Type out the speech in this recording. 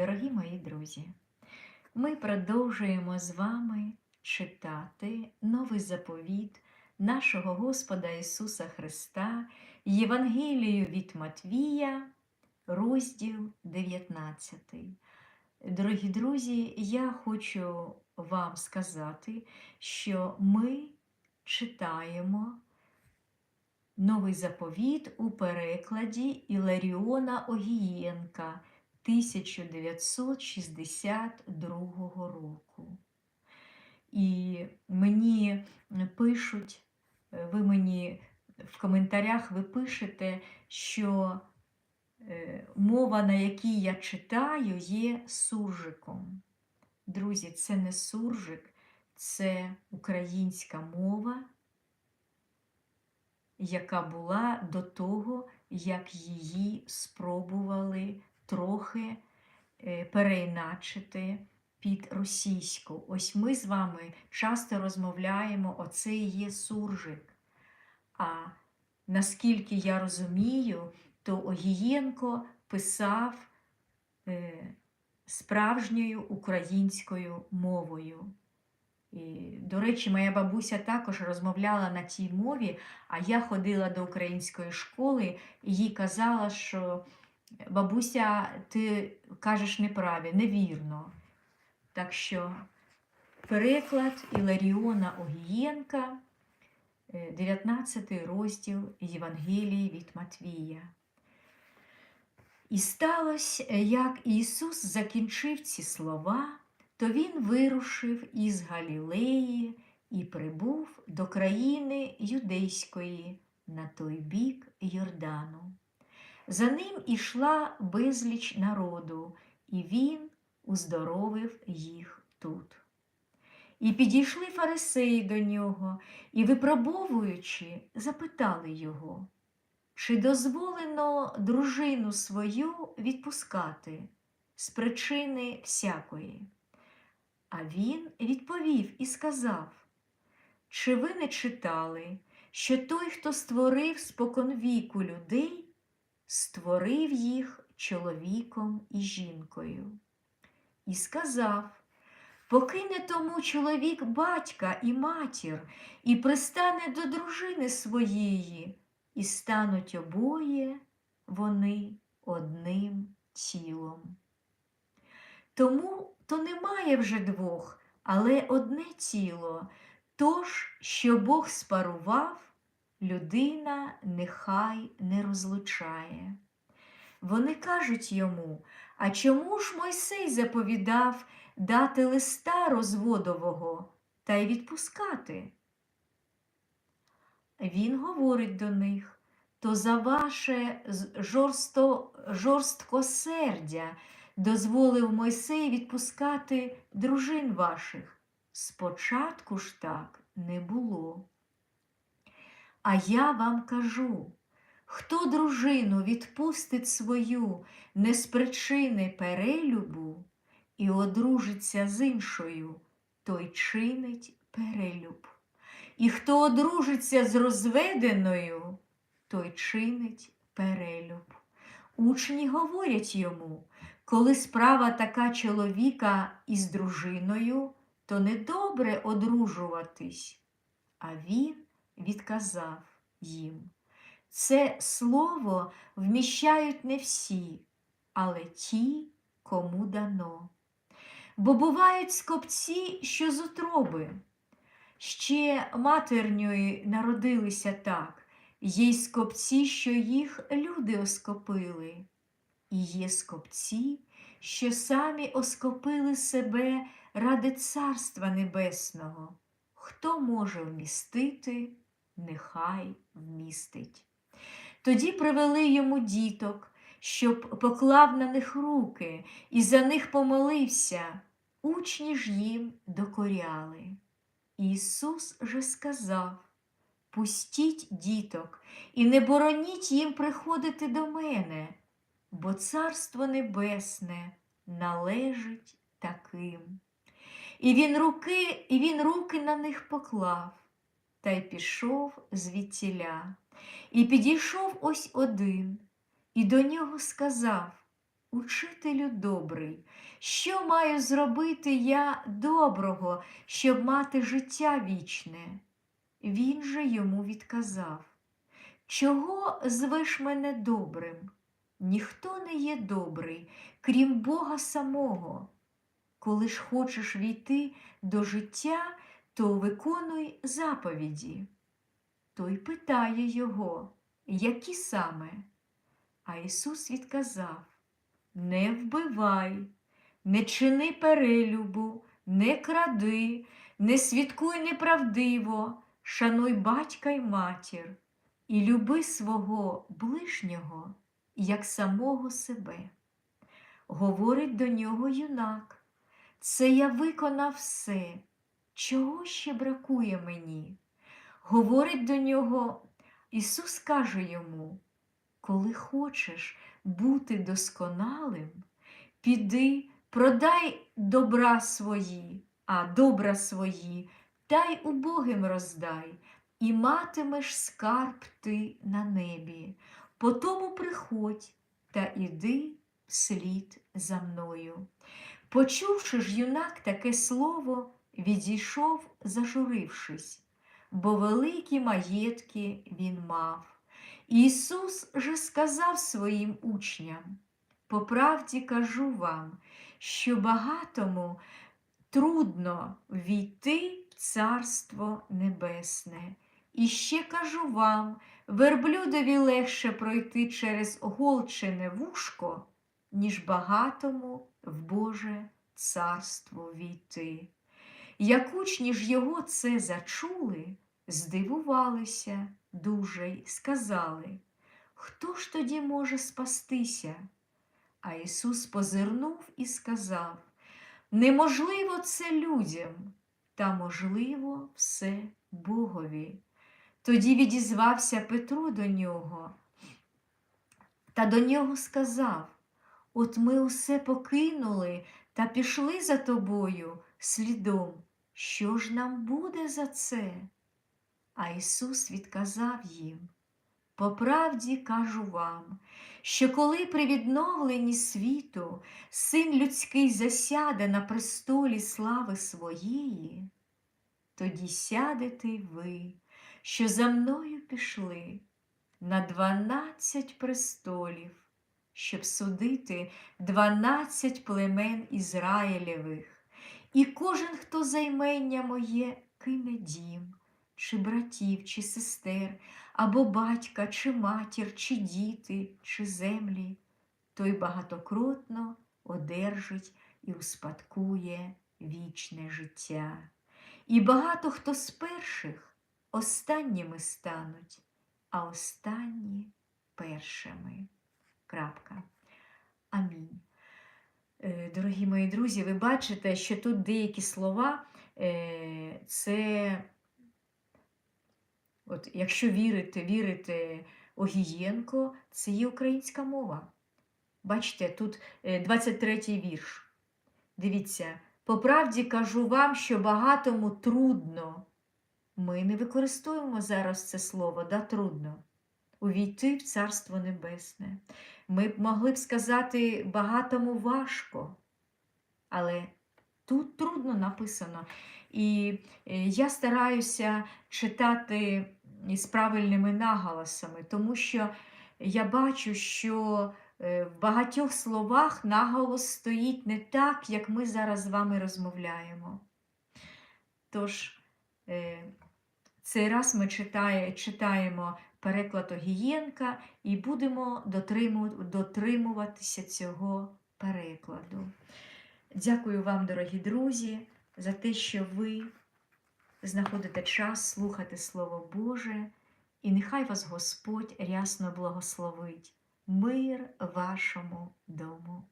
Дорогі мої друзі, ми продовжуємо з вами читати новий заповіт нашого Господа Ісуса Христа, Євангелію від Матвія, розділ 19. Дорогі друзі, я хочу вам сказати, що ми читаємо новий заповіт у перекладі Іларіона Огієнка 1962 року. І мені пишуть, ви мені в коментарях ви пишете, що е, мова, на якій я читаю, є суржиком. Друзі, це не суржик, це українська мова, яка була до того, як її спробували трохи е, переіначити під російську. Ось ми з вами часто розмовляємо, оце і є суржик. А наскільки я розумію, то Огієнко писав е, справжньою українською мовою. І, До речі, моя бабуся також розмовляла на тій мові, а я ходила до української школи і їй казала, що бабуся, ти кажеш неправі, невірно. Так що переклад Іларіона Огієнка, 19 розділ Євангелії від Матвія. І сталося, як Ісус закінчив ці слова, то Він вирушив із Галілеї і прибув до країни юдейської на той бік Йордану. За ним ішла безліч народу, і він уздоровив їх тут. І підійшли фарисеї до нього і, випробовуючи, запитали його, чи дозволено дружину свою відпускати з причини всякої. А він відповів і сказав, чи ви не читали, що той, хто створив споконвіку людей, створив їх чоловіком і жінкою? І сказав, покине тому чоловік батька і матір, і пристане до дружини своєї, і стануть обоє вони одним тілом. Тому то немає вже двох, але одне тіло. Тож, що Бог спарував, людина нехай не розлучає. Вони кажуть йому, а чому ж Мойсей заповідав дати листа розводового та й відпускати? Він говорить до них, то за ваше жорсто, жорсткосердя дозволив Мойсей відпускати дружин ваших. Спочатку ж так не було. А я вам кажу, хто дружину відпустить свою не з причини перелюбу і одружиться з іншою, той чинить перелюб. І хто одружиться з розведеною, той чинить перелюб. Учні говорять йому, коли справа така чоловіка із дружиною, то недобре одружуватись. А він відказав їм. Це слово вміщають не всі, але ті, кому дано. Бо бувають скопці, що з утроби. Ще матерньої народилися так, є й скопці, що їх люди оскопили, і є скопці, що самі оскопили себе ради Царства Небесного. Хто може вмістити, нехай вмістить. Тоді привели йому діток, щоб поклав на них руки і за них помолився, учні ж їм докоряли. Ісус же сказав Пустіть діток і не бороніть їм приходити до мене, бо Царство Небесне належить таким. І він руки, і він руки на них поклав та й пішов звідтіля. І підійшов ось один, і до нього сказав Учителю добрий, що маю зробити я доброго, щоб мати життя вічне? Він же йому відказав Чого звеш мене добрим? Ніхто не є добрий, крім Бога самого. Коли ж хочеш війти до життя, то виконуй заповіді. Той питає його, які саме? А Ісус відказав Не вбивай, не чини перелюбу, не кради, не свідкуй неправдиво, шануй батька й матір, і люби свого ближнього, як самого себе. Говорить до нього юнак, це я виконав все, чого ще бракує мені? Говорить до нього, Ісус каже йому, коли хочеш бути досконалим, піди, продай добра свої, а добра свої, та й убогим роздай, і матимеш скарб ти на небі. Потому приходь та іди вслід за мною. Почувши ж юнак таке слово, відійшов, зажурившись, бо великі маєтки він мав. Ісус же сказав своїм учням, по правді кажу вам, що багатому трудно війти в Царство Небесне. І ще кажу вам, верблюдові легше пройти через голчене вушко, ніж багатому в Боже царство війти. Як учні ж його це зачули, здивувалися дуже й сказали, хто ж тоді може спастися? А Ісус позирнув і сказав, неможливо це людям, та можливо все Богові. Тоді відізвався Петро до нього та до нього сказав: От ми усе покинули та пішли за тобою слідом. Що ж нам буде за це? А Ісус відказав їм: По правді кажу вам, що коли при відновленні світу син людський засяде на престолі слави своєї, тоді сядете ви, що за мною пішли на дванадцять престолів, щоб судити дванадцять племен Ізраїлевих, і кожен, хто займення моє, кине дім, чи братів, чи сестер, або батька, чи матір, чи діти, чи землі, той багатокротно одержить і успадкує вічне життя. І багато хто з перших останніми стануть, а останні першими. Крапка. Амінь. Е, Дорогі мої друзі, ви бачите, що тут деякі слова е, це, от, якщо вірити, вірити Огієнко, це є українська мова. Бачите, тут 23-й вірш. Дивіться, по правді кажу вам, що багатому трудно. Ми не використовуємо зараз це слово, да, трудно. Увійти в Царство Небесне. Ми б могли б сказати багатому важко, але тут трудно написано. І я стараюся читати з правильними наголосами, тому що я бачу, що в багатьох словах наголос стоїть не так, як ми зараз з вами розмовляємо. Тож, цей раз ми читає, читаємо переклад Огієнка і будемо дотримуватися цього перекладу. Дякую вам, дорогі друзі, за те, що ви знаходите час слухати Слово Боже, і нехай вас Господь рясно благословить. Мир вашому дому.